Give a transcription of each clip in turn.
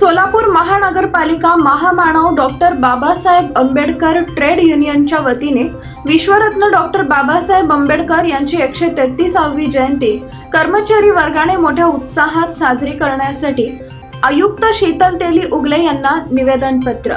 सोलापूर महानगरपालिका महामानव doctor Babasaheb Ambedkar trade युनियनच्या वतीने विश्वरत्न डॉक्टर बाबासाहेब आंबेडकर यांची एकशे तेहतीसावी जयंती कर्मचारी वर्गाने मोठ्या उत्साहात साजरी करण्यासाठी आयुक्त शीतल तेली उगले यांना निवेदन पत्र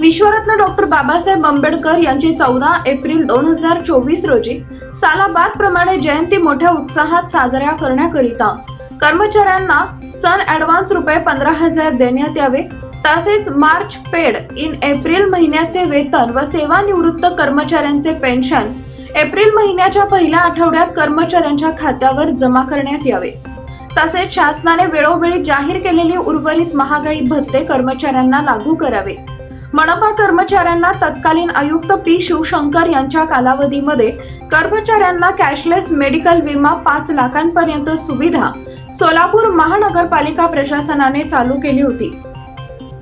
विश्वरत्न डॉक्टर बाबासाहेब आंबेडकर यांची चौदा एप्रिल दोन हजार चोवीस रोजी सालाबाद प्रमाणे जयंती मोठ्या उत्साहात साजऱ्या करण्याकरिता कर्मचाऱ्यांना सन ऍडव्हान्स रुपये पंधरा हजार देण्यात यावे. तसेच मार्च पेड इन एप्रिल महिन्याचे वेतन व सेवानिवृत्त कर्मचाऱ्यांचे पेन्शन एप्रिल महिन्याच्या पहिल्या आठवड्यात कर्मचाऱ्यांच्या खात्यावर जमा करण्यात यावे. तसेच शासनाने वेळोवेळी जाहीर केलेली उर्वरित महागाई भत्ते कर्मचाऱ्यांना लागू करावे. मनपा कर्मचाऱ्यांना तत्कालीन आयुक्त पी शिवशंकर यांच्या कालावधीमध्ये कर्मचाऱ्यांना कॅशलेस मेडिकल विमा पाच लाखांपर्यंत सुविधा सोलापूर महानगरपालिका प्रशासनाने चालू केली होती.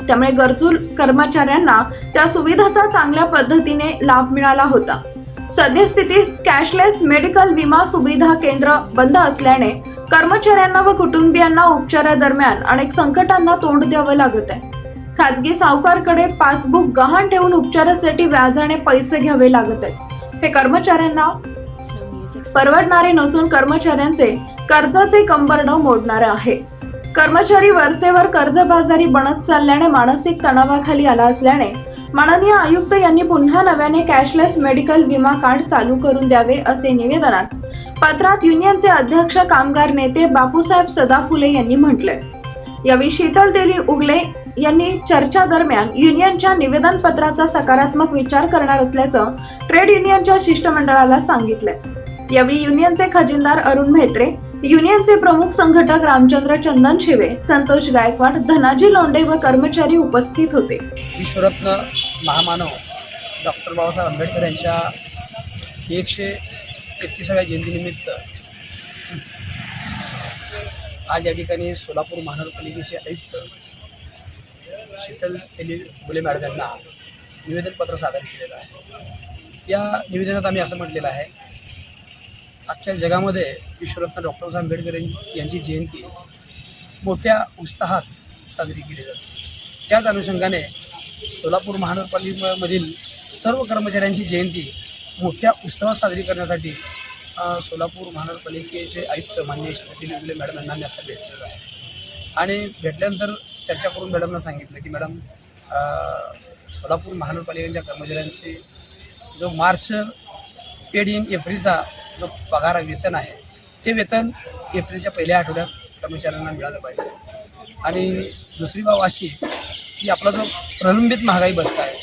त्यामुळे गरजू कर्मचाऱ्यांना त्या सुविधाचा चांगल्या पद्धतीने लाभ मिळाला होता. सद्यस्थितीत कॅशलेस मेडिकल विमा सुविधा केंद्र बंद असल्याने कर्मचाऱ्यांना व कुटुंबियांना उपचारादरम्यान अनेक संकटांना तोंड द्यावं लागत आहे. खाजगी सावकारकडे पासबुक गहाण ठेवून उपचारासाठी व्याजाने पैसे घ्यावे लागत आहेत. हे कर्मचाऱ्यांना परवडणारे नसून कर्मचाऱ्यांचे कर्जाचे कंबरड मोडणारे आहे. कर्मचारी वरचेवर कर्जबाजारी बनत चालल्याने मानसिक तणावाखाली आला असल्याने माननीय आयुक्त यांनी पुन्हा नव्याने कॅशलेस मेडिकल विमा कार्ड चालू करून द्यावे असे निवेदनात पत्रात युनियनचे अध्यक्ष कामगार नेते बापूसाहेब सदाफुले यांनी म्हटले यावेळी शीतल तेली उगले यांनी चर्चा दरम्यान युनियनच्या निवेदन पत्राचा सकारात्मक विचार करणार असल्याचं ट्रेड युनियनच्या शिष्टमंडळाला सांगितलंय. यावेळी युनियनचे खजिनदार अरुण म्हेत्रे युनियनचे प्रमुख संघटक रामचंद्र चंदन शिवे संतोष गायकवाड धनाजी लोंढे व कर्मचारी उपस्थित होते. विश्वरत्न महामानव डॉक्टर बाबासाहेब आंबेडकर यांच्या एकशे एकतीसाव्या जयंतीनिमित्त आज या ठिकाणी सोलापूर महानगरपालिकेचे आयुक्त शीतल तेली गुले मॅडम यांना निवेदनपत्र सादर केलेलं आहे. या निवेदनात आम्ही असं म्हटलेलं आहे अख्ख्या जगामध्ये विश्वरत्न डॉक्टर बाबासाहेब आंबेडकर यांची जयंती मोठ्या उत्साहात साजरी केली जाते. त्याच अनुषंगाने सोलापूर महानगरपालिकेमधील सर्व कर्मचाऱ्यांची जयंती मोठ्या उत्सवात साजरी करण्यासाठी सोलापूर महानगरपालिकेचे आयुक्त मान्य श्रीमती उगले मॅडम यांना मी आता भेटलेलो आहे. आणि भेटल्यानंतर चर्चा करून मॅडमना सांगितलं की मॅडम सोलापूर महानगरपालिकेच्या कर्मचाऱ्यांचे जो मार्च पेड इन एप्रिलचा जो पगार वेतन आहे ते वेतन एप्रिलच्या पहिल्या आठवड्यात कर्मचाऱ्यांना मिळालं पाहिजे. आणि दुसरी बाब अशी की आपला जो प्रलंबित महागाई भत्ता आहे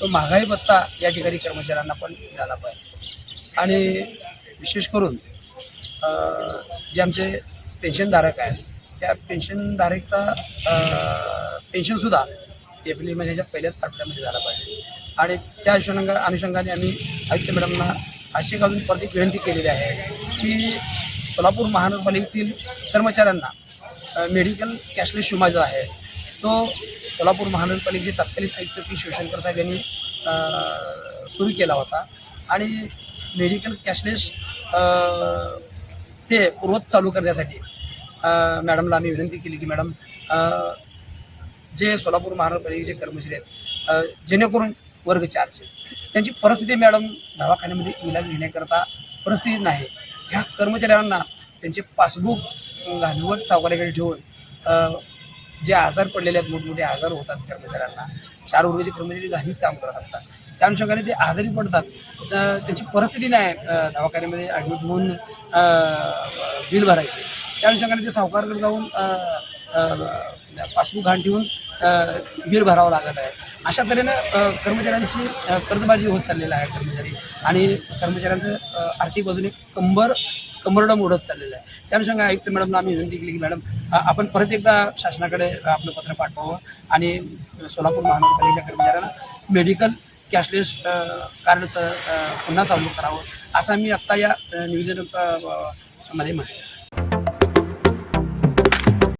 तो महागाई भत्ता या ठिकाणी कर्मचाऱ्यांना पण मिळाला पाहिजे. आणि विशेष करून जे आमचे पेन्शनधारक आहेत त्या पेन्शनधारकचा पेन्शनसुद्धा एप्रिल महिन्याच्या पहिल्याच आठवड्यामध्ये झाला पाहिजे. आणि त्या अनुषंगा अनुषंगाने आम्ही आयुक्त मॅडमना अशी अजून परत एक विनंती केलेली आहे की सोलापूर महानगरपालिकेतील कर्मचाऱ्यांना मेडिकल कॅशलेस विमा जो आहे तो सोलापूर महानगरपालिकेचे तत्कालीन आयुक्त पी. शिवशंकर साहेब यांनी सुरू केला होता. आणि मेडिकल कॅशलेस ते पूर्वत चालू करण्यासाठी मॅडमला आम्ही विनंती केली की मॅडम जे सोलापूर महानगरपालिकेचे कर्मचारी आहेत जेणेकरून वर्ग चारचे त्यांची परिस्थिती मॅडम दवाखान्यामध्ये इलाज घेण्याकरता परिस्थिती नाही. ह्या कर्मचाऱ्यांना त्यांचे पासबुक घालवत सावकाराकडे ठेवून जे आजार पडलेले आहेत मोठमोठे आजार होतात कर्मचाऱ्यांना चार वर्गाचे कर्मचारी घाणीत काम करत असतात. त्या अनुषंगाने ते आजारी पडतात. त्यांची परिस्थिती नाही दवाखान्यामध्ये ॲडमिट होऊन बिल भरायचे. त्या अनुषंगाने ते सावकारकडे जाऊन पासबुक घाण ठेवून बिल भरावं लागत आहे. अशा तऱ्हेनं कर्मचाऱ्यांची कर्जबाजी होत चाललेलं आहे कर्मचारी. आणि कर्मचाऱ्यांचं आर्थिक बाजूने कंबर कंबरडं मोडत चाललेलं आहे. त्या अनुषंगाने आयुक्त मॅडमला आम्ही विनंती केली की मॅडम आपण परत एकदा शासनाकडे आपलं पत्र पाठवावं आणि सोलापूर महानगरपालिकेच्या कर्मचाऱ्यांना मेडिकल कॅशलेस कार्डचं पुन्हा चालू करावं. असं मी आत्ता या निवेदनमध्ये म्हटलं.